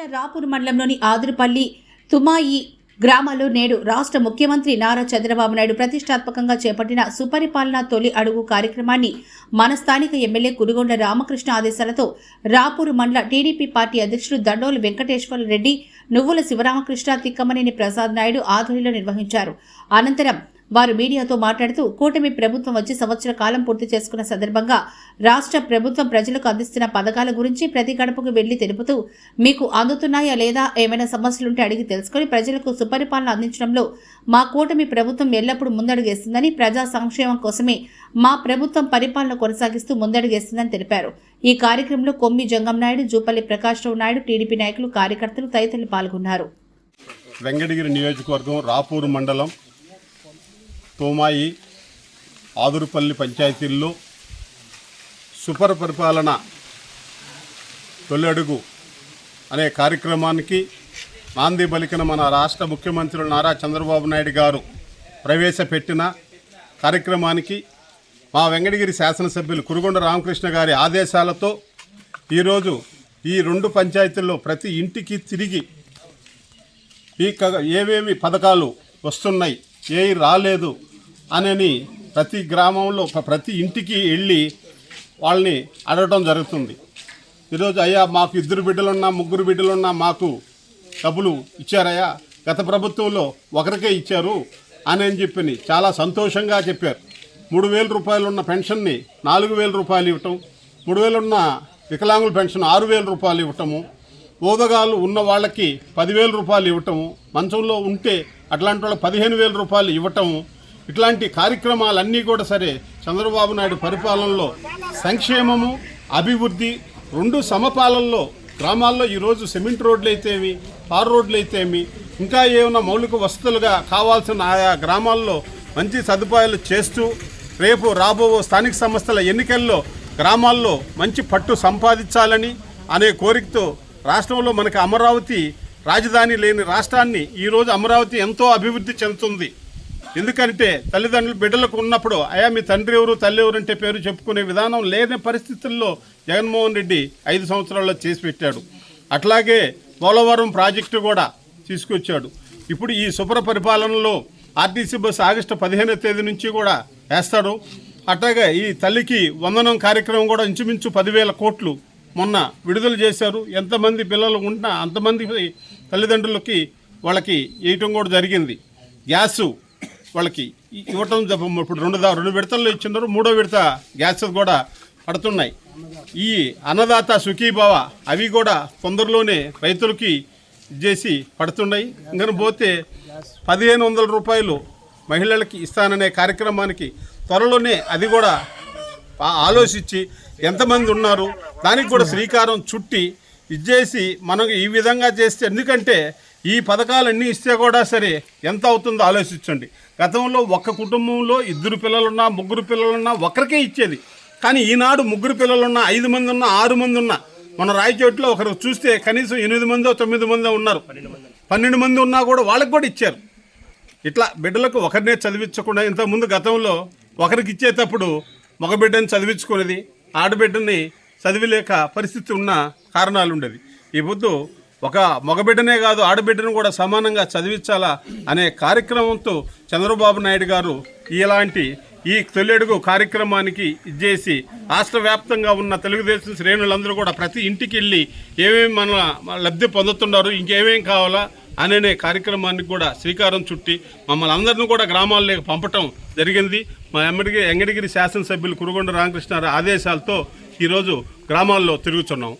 జిల్లా రాపూర్ మండలంలోని ఆదురుపల్లి తుమాయి గ్రామాల్లో నేడు రాష్ట్ర ముఖ్యమంత్రి నారా చంద్రబాబు నాయుడు ప్రతిష్టాత్మకంగా చేపట్టిన సుపరిపాలన తొలి అడుగు కార్యక్రమాన్ని మన స్థానిక ఎమ్మెల్యే కురుగొండ రామకృష్ణ ఆదేశాలతో రాపూర్ మండల టీడీపీ పార్టీ అధ్యక్షుడు దండోలు వెంకటేశ్వర రెడ్డి నువ్వుల శివరామకృష్ణ తిక్కమనేని ప్రసాద్ నాయుడు ఆధ్వర్యంలో నిర్వహించారు. అనంతరం వారు మీడియాతో మాట్లాడుతూ కూటమి ప్రభుత్వం వచ్చి సంవత్సర కాలం పూర్తి చేసుకున్న సందర్భంగా రాష్ట్ర ప్రభుత్వం ప్రజలకు అందిస్తున్న పథకాల గురించి ప్రతి గడపకు వెళ్ళి తెలుపుతూ మీకు అందుతున్నాయా లేదా ఏమైనా సమస్యలుంటే అడిగి తెలుసుకొని ప్రజలకు సుపరిపాలన అందించడంలో మా కూటమి ప్రభుత్వం ఎల్లప్పుడూ ముందడుగేస్తుందని ప్రజా సంక్షేమం కోసమే మా ప్రభుత్వం పరిపాలన కొనసాగిస్తూ ముందడుగేస్తుందని తెలిపారు. ఈ కార్యక్రమంలో కొమ్మి జంగం నాయుడు జూపల్లి ప్రకాశ్రావు నాయుడు టీడీపీ నాయకులు కార్యకర్తలు తదితరులు పాల్గొన్నారు. వెంకటగిరి నియోజకవర్గం రాపూరు మండలం తోమాయి ఆదురుపల్లి పంచాయతీల్లో సుపర పరిపాలన తొలి అడుగు అనే కార్యక్రమానికి నాంది బలికిన మన రాష్ట్ర ముఖ్యమంత్రులు నారా చంద్రబాబు నాయుడు గారు ప్రవేశపెట్టిన కార్యక్రమానికి మా వెంకటగిరి శాసనసభ్యులు కురుగొండ రామకృష్ణ గారి ఆదేశాలతో ఈరోజు ఈ రెండు పంచాయతీల్లో ప్రతి ఇంటికి తిరిగి ఈ క- ఏవేవి పథకాలు వస్తున్నాయి ఏ రాలేదు అనని ప్రతి గ్రామంలో ప్రతి ఇంటికి వెళ్ళి వాళ్ళని అడగటం జరుగుతుంది. ఈరోజు అయ్యా మాకు ఇద్దరు బిడ్డలున్నా ముగ్గురు బిడ్డలున్నా మాకు డబ్బులు ఇచ్చారయ్యా. గత ప్రభుత్వంలో ఒకరికే ఇచ్చారు అని అని చెప్పి చాలా సంతోషంగా చెప్పారు. మూడు వేల రూపాయలు ఉన్న పెన్షన్ని నాలుగు వేల రూపాయలు ఇవ్వటం మూడు వేలు ఉన్న వికలాంగుల పెన్షన్ ఆరు వేల రూపాయలు ఇవ్వటము ఓదగాలు ఉన్న వాళ్ళకి పదివేల రూపాయలు ఇవ్వటము మంచంలో ఉంటే అట్లాంటి వాళ్ళకి పదిహేను వేల రూపాయలు ఇవ్వటము ఇట్లాంటి కార్యక్రమాలన్నీ కూడా సరే చంద్రబాబు నాయుడు పరిపాలనలో సంక్షేమము అభివృద్ధి రెండు సమపాలనలో గ్రామాల్లో ఈరోజు సిమెంట్ రోడ్లు అయితేమి తార్ రోడ్లు అయితేమి ఇంకా ఏమైనా మౌలిక వసతులుగా కావాల్సిన ఆయా గ్రామాల్లో మంచి సదుపాయాలు చేస్తూ రేపు రాబో స్థానిక సంస్థల ఎన్నికల్లో గ్రామాల్లో మంచి పట్టు సంపాదించాలని అనే కోరికతో రాష్ట్రంలో మనకి అమరావతి రాజధాని లేని రాష్ట్రాన్ని ఈరోజు అమరావతి ఎంతో అభివృద్ధి చెందుతుంది. ఎందుకంటే తల్లిదండ్రులు బిడ్డలకు ఉన్నప్పుడు అయా మీ తండ్రి ఎవరు తల్లి ఎవరు అంటే పేరు చెప్పుకునే విధానం లేని పరిస్థితుల్లో జగన్మోహన్ రెడ్డి ఐదు సంవత్సరాల్లో చేసి పెట్టాడు. అట్లాగే పోలవరం ప్రాజెక్టు కూడా తీసుకొచ్చాడు. ఇప్పుడు ఈ శుభ్ర పరిపాలనలో ఆర్టీసీ బస్సు ఆగస్టు పదిహేనవ తేదీ నుంచి కూడా వేస్తాడు. అట్లాగే ఈ తల్లికి వందనం కార్యక్రమం కూడా ఇంచుమించు పదివేల కోట్లు మొన్న విడుదల చేశారు. ఎంతమంది పిల్లలు ఉంటున్నా అంతమంది తల్లిదండ్రులకి వాళ్ళకి వేయటం కూడా జరిగింది. గ్యాసు వాళ్ళకి ఇవ్వటం ఇప్పుడు రెండు రెండు విడతల్లో ఇచ్చినారు మూడో విడత గ్యాస్ కూడా పడుతున్నాయి. ఈ అన్నదాత సుఖీభావ అవి కూడా తొందరలోనే రైతులకి చేసి పడుతున్నాయి. ఇంకా పోతే పదిహేను వందల రూపాయలు మహిళలకి ఇస్తాననే కార్యక్రమానికి త్వరలోనే అది కూడా ఆలోచించి ఎంతమంది ఉన్నారు దానికి కూడా శ్రీకారం చుట్టి ఇచ్చేసి మనం ఈ విధంగా చేస్తే ఎందుకంటే ఈ పథకాలన్నీ ఇస్తే కూడా సరే ఎంత అవుతుందో ఆలోచించండి. గతంలో ఒక్క కుటుంబంలో ఇద్దరు పిల్లలున్నా ముగ్గురు పిల్లలున్నా ఒకరికే ఇచ్చేది. కానీ ఈనాడు ముగ్గురు పిల్లలున్నా ఐదు మంది ఉన్నా ఆరు మంది ఉన్నా మన రాయచోట్లో ఒకరు చూస్తే కనీసం ఎనిమిది మందో తొమ్మిది మందో ఉన్నారు. పన్నెండు మంది ఉన్నా కూడా వాళ్ళకి కూడా ఇచ్చారు. ఇట్లా బిడ్డలకు ఒకరినే చదివించకుండా ఇంతకుముందు గతంలో ఒకరికి ఇచ్చేటప్పుడు మగ బిడ్డని చదివించుకునేది ఆడబిడ్డని చదివిలేక పరిస్థితి ఉన్న కారణాలు ఉండేది ఈ పొద్దు ఒక మగబిడ్డనే కాదు ఆడబిడ్డను కూడా సమానంగా చదివించాలా అనే కార్యక్రమంతో చంద్రబాబు నాయుడు గారు ఇలాంటి ఈ తొలిడుగు కార్యక్రమానికి ఇచ్చేసి రాష్ట్ర వ్యాప్తంగా ఉన్న తెలుగుదేశం శ్రేణులందరూ కూడా ప్రతి ఇంటికి వెళ్ళి ఏమేమి మన లబ్ధి పొందుతున్నారు ఇంకేమేం కావాలా అనే కార్యక్రమానికి కూడా శ్రీకారం చుట్టి మమ్మల్ని అందరిని కూడా గ్రామాల్లోకి పంపటం జరిగింది. మా ఎమ్మడిగి ఎంగడిగిరి శాసనసభ్యులు కురుగొండ రామకృష్ణ ఆదేశాలతో ఈరోజు గ్రామాల్లో తిరుగుతున్నాం